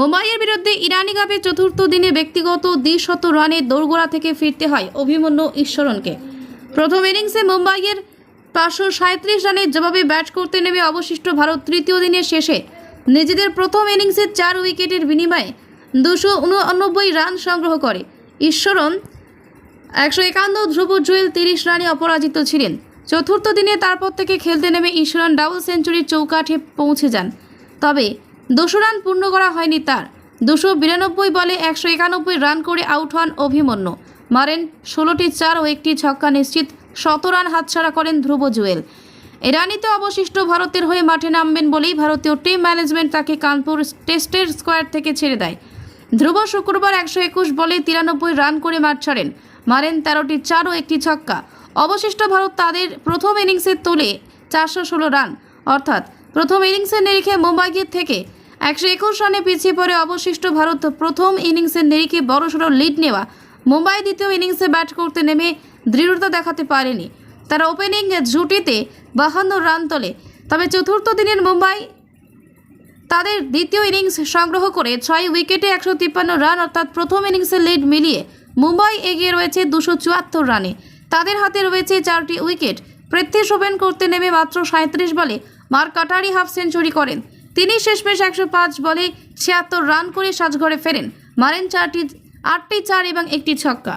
মুম্বাইয়ের বিরুদ্ধে ইরানি কাপে চতুর্থ দিনে ব্যক্তিগত দ্বিশত রানে দৌড়গোড়া থেকে ফিরতে হয় অভিমন্যু ঈশ্বরনকে প্রথম ইনিংসে মুম্বাইয়ের পাঁচশো সাঁত্রিশ রানের জবাবে ব্যাট করতে নেমে অবশিষ্ট ভারত তৃতীয় দিনের শেষে। নিজেদের প্রথম ইনিংসে চার উইকেটের বিনিময়ে দুশো উননব্বই রান সংগ্রহ করে। ঈশ্বরন একশো একান্ন, ধ্রুব জুয়েল তিরিশ রানে অপরাজিত ছিলেন। চতুর্থ দিনে তারপর থেকে খেলতে নেমে ঈশ্বরন ডাবল সেঞ্চুরির চৌকাঠে পৌঁছে যান। তবে দুশো রান পূর্ণ করা হয়নি তার। দুশো বিরানব্বই বলে একশো একানব্বই রান করে আউট হন অভিমন্যু। মারেন ষোলোটি চার ও একটি ছক্কা নিশ্চিত, শত রান হাতছাড়া করেন ধ্রুব জুয়েল। এরানিতে অবশিষ্ট ভারতের হয়ে মাঠে নামবেন বলেই ভারতীয় টিম ম্যানেজমেন্ট তাকে কানপুর টেস্টের স্কোয়ার থেকে ছেড়ে দেয়। ধ্রুব শুক্রবার একশো একুশ বলে তিরানব্বই রান করে মাঠ ছাড়েন। মারেন তেরোটি চার ও একটি ছক্কা। অবশিষ্ট ভারত তাদের প্রথম ইনিংসে তোলে চারশো ষোলো রান। অর্থাৎ প্রথম ইনিংসের নিরিখে মুম্বাইয়ের থেকে একশো একুশ রানে পিছিয়ে পড়ে অবশিষ্ট ভারত প্রথম ইনিংসের নিরিখে বড়সড় লিড নেওয়া। মুম্বাই দ্বিতীয় ইনিংসে ব্যাট করতে নেমে দৃঢ়তা দেখাতে পারেনি। তারা ওপেনিং জুটিতে বাহান্ন রান তোলে। তবে চতুর্থ দিনের মুম্বাই তাদের দ্বিতীয় ইনিংস সংগ্রহ করে ছয় উইকেটে একশো তিপ্পান্ন রান, অর্থাৎ প্রথম ইনিংসের লিড মিলিয়ে মুম্বাই এগিয়ে রয়েছে দুশো চুয়াত্তর রানে। তাদের হাতে রয়েছে চারটি উইকেট। পৃথ্বী ওপেন করতে নেমে মাত্র সাঁত্রিশ বলে মার্ক কাটারি হাফ সেঞ্চুরি করেন। তিনি শেষমেশ একশো পাঁচ বলে ছিয়াত্তর রান করে সাজঘরে ফেরেন। মারেন চারটি, আটটি চার এবং একটি ছক্কা।